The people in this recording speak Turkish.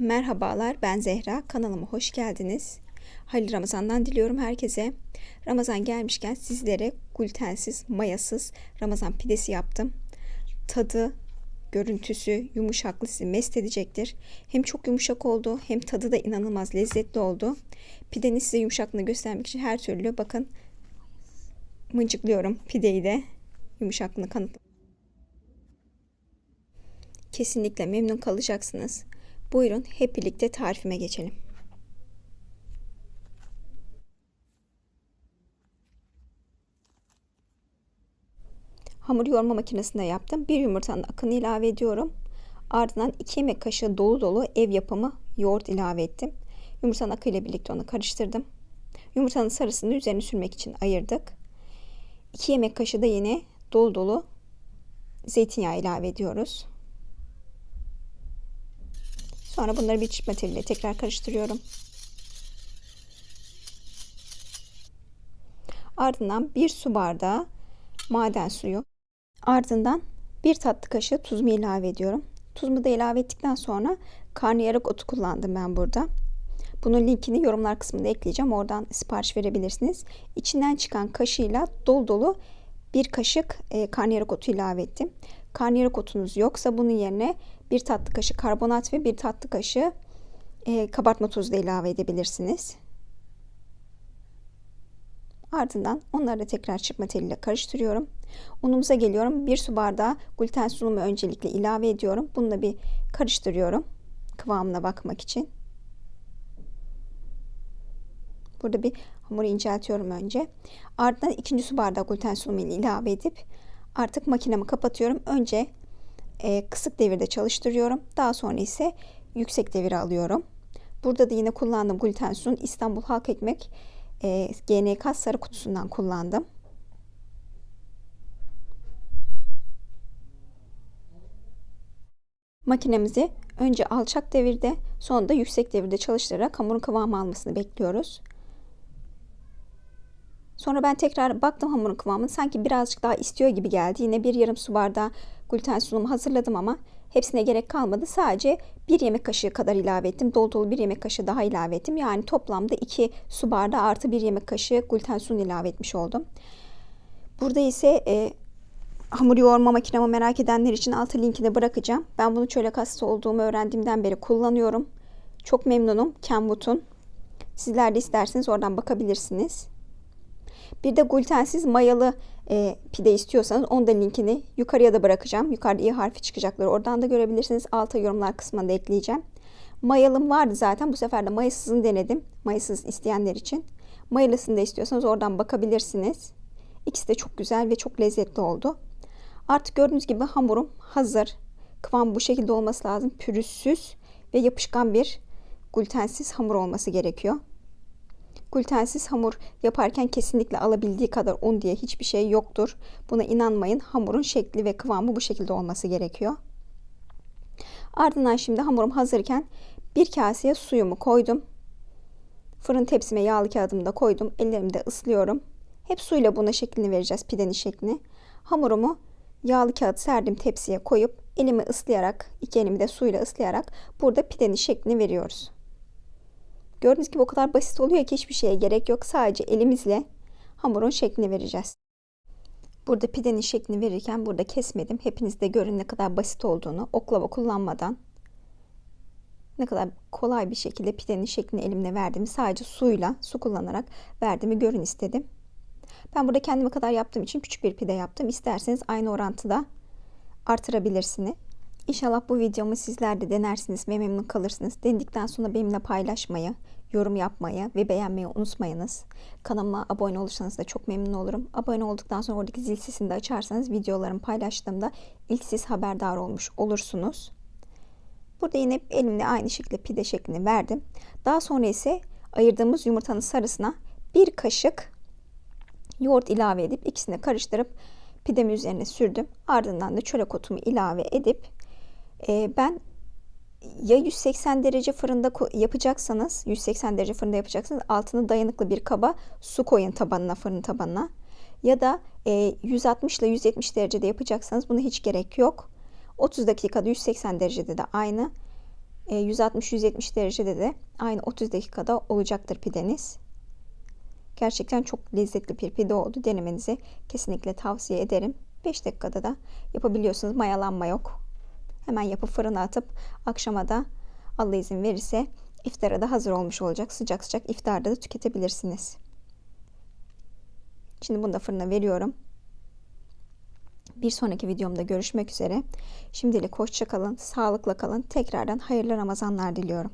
Merhabalar ben Zehra kanalıma hoş geldiniz. Hayırlı Ramazan'dan diliyorum herkese. Ramazan gelmişken sizlere glutensiz, mayasız Ramazan pidesi yaptım. Tadı, görüntüsü, yumuşaklığı sizi mest edecektir. Hem çok yumuşak oldu hem tadı da inanılmaz lezzetli oldu. Pidenin size yumuşaklığını göstermek için her türlü bakın mıncıklıyorum pideyi de yumuşaklığını kanıt. Kesinlikle memnun kalacaksınız. Buyurun hep birlikte tarifime geçelim. Hamur yoğurma makinesinde yaptım. Bir yumurtanın akını ilave ediyorum. Ardından 2 yemek kaşığı dolu dolu ev yapımı yoğurt ilave ettim. Yumurtanın akıyla birlikte onu karıştırdım. Yumurtanın sarısını üzerine sürmek için ayırdık. 2 yemek kaşığı da yine dolu dolu zeytinyağı ilave ediyoruz. Sonra bunları bir çırpma teliyle tekrar karıştırıyorum. Ardından bir su bardağı maden suyu. Ardından bir tatlı kaşığı tuzumu ilave ediyorum. Tuzumu da ilave ettikten sonra karnıyarık otu kullandım ben burada. Bunun linkini yorumlar kısmında ekleyeceğim. Oradan sipariş verebilirsiniz. İçinden çıkan kaşığıyla dolu dolu bir kaşık e, karnıyarık otu ilave ettim. Karnıyarık otunuz yoksa bunun yerine bir tatlı kaşığı karbonat ve bir tatlı kaşığı e, kabartma tozu da ilave edebilirsiniz. Ardından onları da tekrar çırpma teliyle karıştırıyorum. Unumuza geliyorum. Bir su bardağı gluten unumu öncelikle ilave ediyorum. Bunu da bir karıştırıyorum. Kıvamına bakmak için. Burada bir hamuru inceltiyorum önce. Ardından ikinci su bardağı gluten unumu ile ilave edip artık makinemi kapatıyorum. Önce e, kısık devirde çalıştırıyorum. Daha sonra ise yüksek devire alıyorum. Burada da yine kullandığım gluten un İstanbul Halk Ekmek e, GNK sarı kutusundan kullandım. Makinemizi önce alçak devirde sonra da yüksek devirde çalıştırarak hamurun kıvamı almasını bekliyoruz. Sonra ben tekrar baktım hamurun kıvamını sanki birazcık daha istiyor gibi geldi. Yine bir yarım su bardağı gluten sunumu hazırladım ama hepsine gerek kalmadı. Sadece bir yemek kaşığı kadar ilave ettim. Dolu dolu bir yemek kaşığı daha ilave ettim. Yani toplamda 2 su bardağı artı bir yemek kaşığı gluten sun ilave etmiş oldum. Burada ise e, hamur yoğurma makinemi merak edenler için altı linkini bırakacağım. Ben bunu çölek hastası olduğumu öğrendiğimden beri kullanıyorum. Çok memnunum Kenwood'un. Sizler de isterseniz oradan bakabilirsiniz. Bir de glutensiz mayalı e, pide istiyorsanız onun da linkini yukarıya da bırakacağım. Yukarıda i harfi çıkacakları oradan da görebilirsiniz. Alta yorumlar kısmına da ekleyeceğim. Mayalım vardı zaten. Bu sefer de mayasızını denedim. Mayasız isteyenler için. Mayalısını da istiyorsanız oradan bakabilirsiniz. İkisi de çok güzel ve çok lezzetli oldu. Artık gördüğünüz gibi hamurum hazır. Kıvam bu şekilde olması lazım. Pürüzsüz ve yapışkan bir glutensiz hamur olması gerekiyor. Glutensiz hamur yaparken kesinlikle alabildiği kadar un diye hiçbir şey yoktur. Buna inanmayın. Hamurun şekli ve kıvamı bu şekilde olması gerekiyor. Ardından şimdi hamurum hazırken bir kaseye suyumu koydum. Fırın tepsime yağlı kağıdımı da koydum. Ellerimde ıslıyorum. Hep suyla buna şeklini vereceğiz pidenin şeklini. Hamurumu yağlı kağıt serdim tepsiye koyup elimi ıslayarak iki elimi de suyla ıslayarak burada pidenin şeklini veriyoruz. Gördüğünüz gibi o kadar basit oluyor ki hiçbir şeye gerek yok. Sadece elimizle hamurun şeklini vereceğiz. Burada pidenin şeklini verirken burada kesmedim. Hepiniz de görün ne kadar basit olduğunu. Oklava kullanmadan ne kadar kolay bir şekilde pidenin şeklini elimle verdim. Sadece suyla, su kullanarak verdiğimi görün istedim. Ben burada kendime kadar yaptığım için küçük bir pide yaptım. İsterseniz aynı orantıda artırabilirsiniz. İnşallah bu videomu sizler de denersiniz ve memnun kalırsınız. Denedikten sonra benimle paylaşmayı, yorum yapmayı ve beğenmeyi unutmayınız. Kanalıma abone olursanız da çok memnun olurum. Abone olduktan sonra oradaki zil sesini de açarsanız videolarımı paylaştığımda ilk siz haberdar olmuş olursunuz. Burada yine elimle aynı şekilde pide şeklini verdim. Daha sonra ise ayırdığımız yumurtanın sarısına bir kaşık yoğurt ilave edip ikisini karıştırıp pidemin üzerine sürdüm. Ardından da çörek otumu ilave edip e, ben ya 180 derece fırında yapacaksanız 180 derece fırında yapacaksanız altını dayanıklı bir kaba su koyun tabanına fırın tabanına ya da e, 160 ile 170 derecede yapacaksanız buna hiç gerek yok. 30 dakikada 180 derecede de aynı E, 160-170 derecede de aynı 30 dakikada olacaktır pideniz. Gerçekten çok lezzetli bir pide oldu. Denemenizi kesinlikle tavsiye ederim. 5 dakikada da yapabiliyorsunuz. Mayalanma yok. Hemen yapıp fırına atıp akşama da Allah izin verirse iftara da hazır olmuş olacak. Sıcak sıcak iftarda da tüketebilirsiniz. Şimdi bunu da fırına veriyorum. Bir sonraki videomda görüşmek üzere. Şimdilik hoşça kalın, sağlıkla kalın. Tekrardan hayırlı Ramazanlar diliyorum.